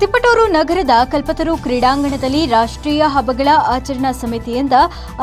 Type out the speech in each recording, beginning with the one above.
ತಿಪಟೂರು ನಗರದ ಕಲ್ಪತರು ಕ್ರೀಡಾಂಗಣದಲ್ಲಿ ರಾಷ್ಟ್ರೀಯ ಹಬ್ಬಗಳ ಆಚರಣಾ ಸಮಿತಿಯಿಂದ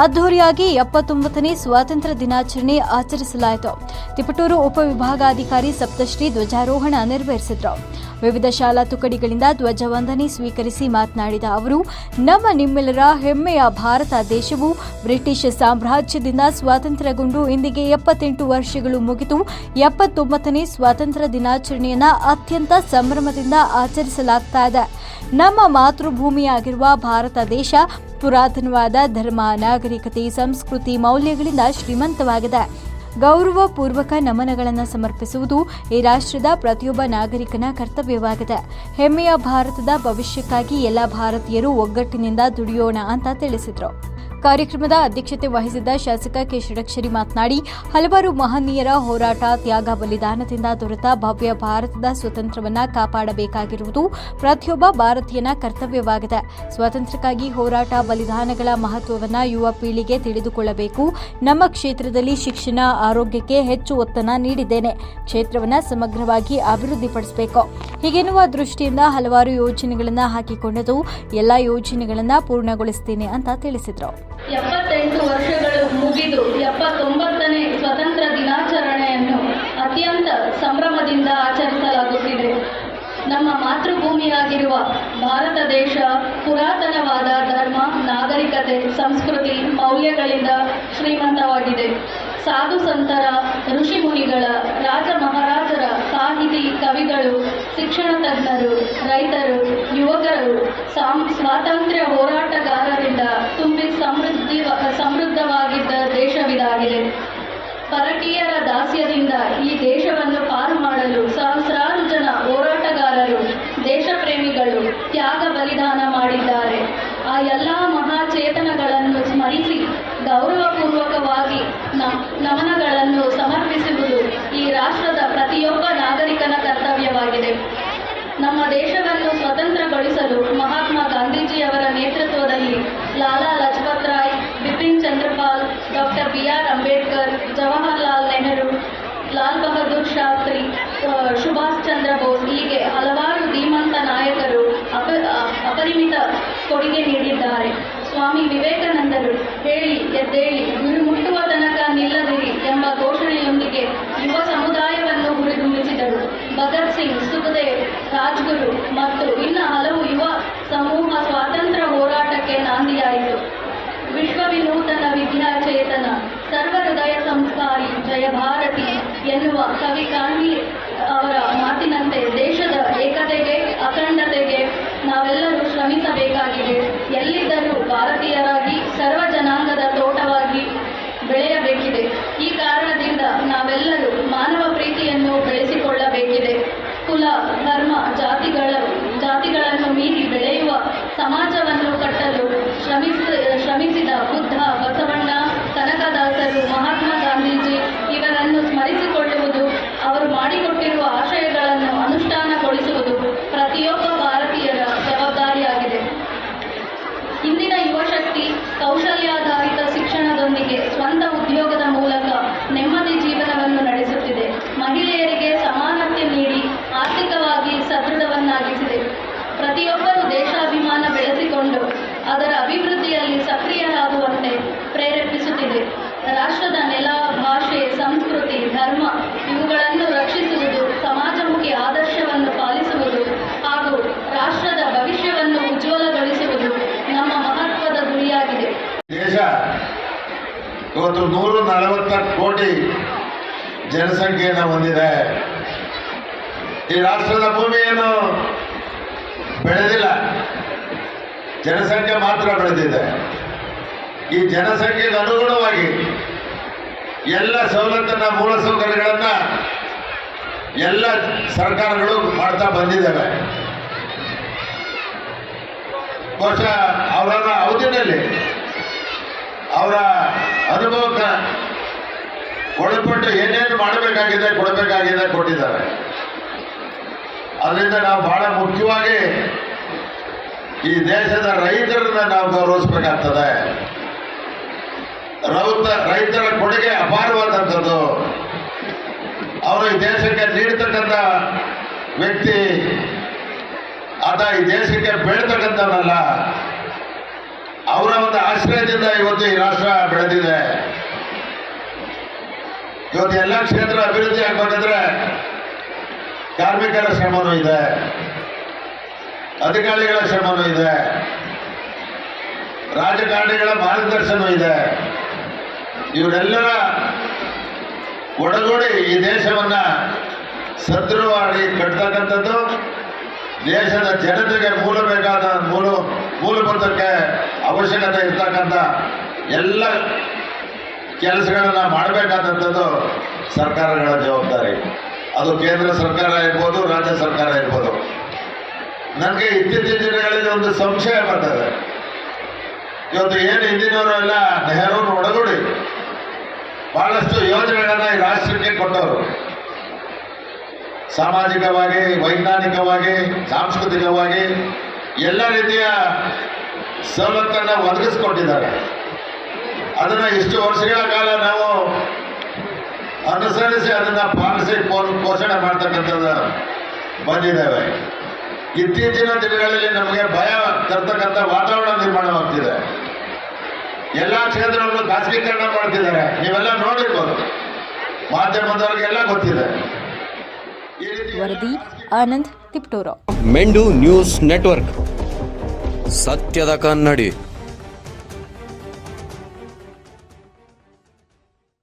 ಅದ್ದೂರಿಯಾಗಿ ಎಪ್ಪತ್ತೊಂಬತ್ತನೇ ಸ್ವಾತಂತ್ರ್ಯ ದಿನಾಚರಣೆ ಆಚರಿಸಲಾಯಿತು. ತಿಪಟೂರು ಉಪವಿಭಾಗಾಧಿಕಾರಿ ಸಪ್ತಶ್ರೀ ಧ್ವಜಾರೋಹಣ ನೆರವೇರಿಸಿದರು. ವಿವಿಧ ಶಾಲಾ ತುಕಡಿಗಳಿಂದ ಧ್ವಜವಂದನೆ ಸ್ವೀಕರಿಸಿ ಮಾತನಾಡಿದ ಅವರು, ನಮ್ಮ ನಿಮ್ಮೆಲ್ಲರ ಹೆಮ್ಮೆಯ ಭಾರತ ದೇಶವು ಬ್ರಿಟಿಷ್ ಸಾಮ್ರಾಜ್ಯದಿಂದ ಸ್ವಾತಂತ್ರ್ಯಗೊಂಡು ಇಂದಿಗೆ ಎಪ್ಪತ್ತೆಂಟು ವರ್ಷಗಳು ಮುಗಿದು ಎಪ್ಪತ್ತೊಂಬತ್ತನೇ ಸ್ವಾತಂತ್ರ್ಯ ದಿನಾಚರಣೆಯನ್ನ ಅತ್ಯಂತ ಸಂಭ್ರಮದಿಂದ ಆಚರಿಸಲಾಗ್ತಾ ಇದೆ ನಮ್ಮ ಮಾತೃಭೂಮಿಯಾಗಿರುವ ಭಾರತ ದೇಶ ಪುರಾತನವಾದ ಧರ್ಮ, ನಾಗರಿಕತೆ, ಸಂಸ್ಕೃತಿ ಮೌಲ್ಯಗಳಿಂದ ಶ್ರೀಮಂತವಾಗಿದೆ. ಗೌರವಪೂರ್ವಕ ನಮನಗಳನ್ನು ಸಮರ್ಪಿಸುವುದು ಈ ರಾಷ್ಟ್ರದ ಪ್ರತಿಯೊಬ್ಬ ನಾಗರಿಕನ ಕರ್ತವ್ಯವಾಗಿದೆ. ಹೆಮ್ಮೆಯ ಭಾರತದ ಭವಿಷ್ಯಕ್ಕಾಗಿ ಎಲ್ಲ ಭಾರತೀಯರು ಒಗ್ಗಟ್ಟಿನಿಂದ ದುಡಿಯೋಣ ಅಂತ ತಿಳಿಸಿದರು. ಕಾರ್ಯಕ್ರಮದ ಅಧ್ಯಕ್ಷತೆ ವಹಿಸಿದ್ದ ಶಾಸಕ ಕೆ ಷಡಕ್ಷರಿ ಮಾತನಾಡಿ, ಹಲವಾರು ಮಹನೀಯರ ಹೋರಾಟ, ತ್ಯಾಗ, ಬಲಿದಾನದಿಂದ ದೊರೆತ ಭವ್ಯ ಭಾರತದ ಸ್ವಾತಂತ್ರ್ಯವನ್ನ ಕಾಪಾಡಬೇಕಾಗಿರುವುದು ಪ್ರತಿಯೊಬ್ಬ ಭಾರತೀಯನ ಕರ್ತವ್ಯವಾಗಿದೆ. ಸ್ವಾತಂತ್ರ್ಯಕ್ಕಾಗಿ ಹೋರಾಟ, ಬಲಿದಾನಗಳ ಮಹತ್ವವನ್ನು ಯುವ ಪೀಳಿಗೆ ತಿಳಿದುಕೊಳ್ಳಬೇಕು. ನಮ್ಮ ಕ್ಷೇತ್ರದಲ್ಲಿ ಶಿಕ್ಷಣ, ಆರೋಗ್ಯಕ್ಕೆ ಹೆಚ್ಚು ಒತ್ತನ ನೀಡಿದ್ದೇನೆ. ಕ್ಷೇತ್ರವನ್ನು ಸಮಗ್ರವಾಗಿ ಅಭಿವೃದ್ಧಿಪಡಿಸಬೇಕು. ಹೀಗೆನ್ನುವ ದೃಷ್ಟಿಯಿಂದ ಹಲವಾರು ಯೋಜನೆಗಳನ್ನು ಹಾಕಿಕೊಂಡಿದ್ದು ಎಲ್ಲ ಯೋಜನೆಗಳನ್ನು ಪೂರ್ಣಗೊಳಿಸುತ್ತೇನೆ ಅಂತ ತಿಳಿಸಿದರು. ಎಪ್ಪತ್ತೆಂಟು ವರ್ಷಗಳು ಮುಗಿದು ಎಪ್ಪತ್ತೊಂಬತ್ತನೇ ಸ್ವತಂತ್ರ ದಿನಾಚರಣೆಯನ್ನು ಅತ್ಯಂತ ಸಂಭ್ರಮದಿಂದ ಆಚರಿಸಲಾಗುತ್ತಿದೆ. ನಮ್ಮ ಮಾತೃಭೂಮಿಯಾಗಿರುವ ಭಾರತ ದೇಶ ಪುರಾತನವಾದ ಧರ್ಮ, ನಾಗರಿಕತೆ, ಸಂಸ್ಕೃತಿ, ಮೌಲ್ಯಗಳಿಂದ ಶ್ರೀಮಂತವಾಗಿದೆ. ಸಾಧು ಸಂತರ, ಋಷಿ ಮುನಿಗಳ, ರಾಜ ಶಿಕ್ಷಣ ತಜ್ಞರು ರೈತರು ಯುವಕರು ಸ್ವಾತಂತ್ರ್ಯ ಹೋರಾಟಗಾರರಿಂದ ತುಂಬಿ ಸಮೃದ್ಧಿ ಸಮೃದ್ಧವಾಗಿದ್ದ ಸ್ವಾಮಿ ವಿವೇಕಾನಂದರು ಹೇಳಿ, ಎದ್ದೇಳಿ, ಗುರು ಮುಟ್ಟುವ ತನಕ ನಿಲ್ಲದಿರಿ ಎಂಬ ಘೋಷಣೆಯೊಂದಿಗೆ ಯುವ ಸಮುದಾಯವನ್ನು ಹುರಿದುಂಬಿಸಿದರು ಭಗತ್ ಸಿಂಗ್, ಸುಖದೇವ್, ರಾಜ್ಗುರು ಮತ್ತು ಇನ್ನ ಹಲವು ಯುವ ಸಮೂಹ ಸ್ವಾತಂತ್ರ್ಯ ಹೋರಾಟಕ್ಕೆ ನಾಂದಿಯಾಯಿತು. ವಿಶ್ವ ವಿನೂತನ ವಿದ್ಯಾಚೇತನ ಸರ್ವ ಹೃದಯ ಸಂಸ್ಕಾರಿ, ಜಯ ಭಾರತಿ ಎನ್ನುವ ಕವಿ ಕಾನ್ವಿ ಅವರ ಮಾತಿನಂತೆ ದೇಶದ ಏಕತೆಗೆ ಕೋಟಿ ಜನಸಂಖ್ಯೆಯನ್ನು ಹೊಂದಿದೆ. ಈ ರಾಷ್ಟ್ರದ ಭೂಮಿಯನ್ನು ಬೆಳೆದಿಲ್ಲ. ಜನಸಂಖ್ಯೆ ಮಾತ್ರ ಬೆಳೆದಿದೆ. ಈ ಜನಸಂಖ್ಯೆಗೆ ಅನುಗುಣವಾಗಿ ಎಲ್ಲ ಸವಲತ್ತನ್ನ ಮೂಲಸೌಕರ್ಯಗಳನ್ನು ಎಲ್ಲ ಸರ್ಕಾರಗಳು ಮಾಡ್ತಾ ಬಂದಿದ್ದಾವೆ. ಬಹುಶಃ ಅವರ ಅವಧಿನಲ್ಲಿ ಅವರ ಅನುಭವಕ್ಕೆ ಒಳಪಟ್ಟು ಏನೇನು ಮಾಡಬೇಕಾಗಿದೆ, ಕೊಡಬೇಕಾಗಿದೆ ಕೊಟ್ಟಿದ್ದಾರೆ. ಅದರಿಂದ ನಾವು ಬಹಳ ಮುಖ್ಯವಾಗಿ ಈ ದೇಶದ ರೈತರನ್ನ ನಾವು ಗೌರವಿಸಬೇಕಾಗ್ತದೆ. ರೌತ, ರೈತರ ಕೊಡುಗೆ ಅಪಾರವಾದಂಥದ್ದು. ಅವರು ಈ ದೇಶಕ್ಕೆ ನೀಡ್ತಕ್ಕಂಥ ವ್ಯಕ್ತಿ, ಆತ ಈ ದೇಶಕ್ಕೆ ಬೇಡ್ತಕ್ಕಂಥವನಲ್ಲ ಅವರ ಒಂದು ಆಶ್ರಯದಿಂದ ಇವತ್ತು ಈ ರಾಷ್ಟ್ರ ಬೆಳೆದಿದೆ. ಇವತ್ತು ಎಲ್ಲ ಕ್ಷೇತ್ರ ಅಭಿವೃದ್ಧಿ ಆಗ್ಬೇಕಂದ್ರೆ ಕಾರ್ಮಿಕರ ಶ್ರಮನೂ ಇದೆ, ಅಧಿಕಾರಿಗಳ ಶ್ರಮನೂ ಇದೆ, ರಾಜಕಾರಣಿಗಳ ಮಾರ್ಗದರ್ಶನ ಇದೆ. ಇವರೆಲ್ಲರ ಒಡಗೂಡಿ ಈ ದೇಶವನ್ನ ಸದೃಢವಾಗಿ ಕಟ್ತಕ್ಕಂಥದ್ದು ದೇಶದ ಜನತೆಗೆ ಮೂಲ ಬೇಕಾದ ಮೂಲ ಮೂಲಭೂತಕ್ಕೆ ಅವಶ್ಯಕತೆ ಇರ್ತಕ್ಕಂಥ ಎಲ್ಲ ಕೆಲಸಗಳನ್ನ ಮಾಡಬೇಕಾದಂಥದ್ದು ಸರ್ಕಾರಗಳ ಜವಾಬ್ದಾರಿ. ಅದು ಕೇಂದ್ರ ಸರ್ಕಾರ ಇರ್ಬೋದು, ರಾಜ್ಯ ಸರ್ಕಾರ ಇರ್ಬೋದು. ನನಗೆ ಇತ್ತೀಚಿನ ದಿನಗಳಲ್ಲಿ ಒಂದು ಸಂಶಯ ಬರ್ತದೆ ಇವತ್ತು ಏನು ಹಿಂದಿನವರೆಲ್ಲ ನೆಹರೂನ ಒಳಗೂಡಿ ಬಹಳಷ್ಟು ಯೋಜನೆಗಳನ್ನು ಈ ರಾಷ್ಟ್ರಕ್ಕೆ ಕೊಟ್ಟವರು. ಸಾಮಾಜಿಕವಾಗಿ, ವೈಜ್ಞಾನಿಕವಾಗಿ, ಸಾಂಸ್ಕೃತಿಕವಾಗಿ ಎಲ್ಲ ರೀತಿಯ ಸವಲತ್ತನ್ನು ಒದಗಿಸ್ಕೊಟ್ಟಿದ್ದಾರೆ ಅದನ್ನ ಇಷ್ಟು ವರ್ಷಗಳ ಕಾಲ ನಾವು ಅನುಸರಿಸಿ ಅದನ್ನು ಪಾಲಿಸಿ ಪೋಷಣೆ ಮಾಡ್ತಕ್ಕಂಥದ್ದು ಬಂದಿದ್ದೇವೆ. ಇತ್ತೀಚಿನ ದಿನಗಳಲ್ಲಿ ನಮಗೆ ಭಯ ತರ್ತಕ್ಕಂಥ ವಾತಾವರಣ ನಿರ್ಮಾಣವಾಗ್ತಿದೆ ಎಲ್ಲ ಕ್ಷೇತ್ರವನ್ನು ಖಾಸಗೀಕರಣ ಮಾಡ್ತಿದ್ದಾರೆ. ನೀವೆಲ್ಲ ನೋಡಿರ್ಬೋದು ಮಾಧ್ಯಮದವ್ರಿಗೆಲ್ಲ ಗೊತ್ತಿದೆ. ಈ ರೀತಿ ವರದಿ ಆನಂದ್ ತಿಪ್ಟೂರು. ಮೆಂಡು ನ್ಯೂಸ್ ನೆಟ್ವರ್ಕ್. ಸತ್ಯದ ಕನ್ನಡಿ.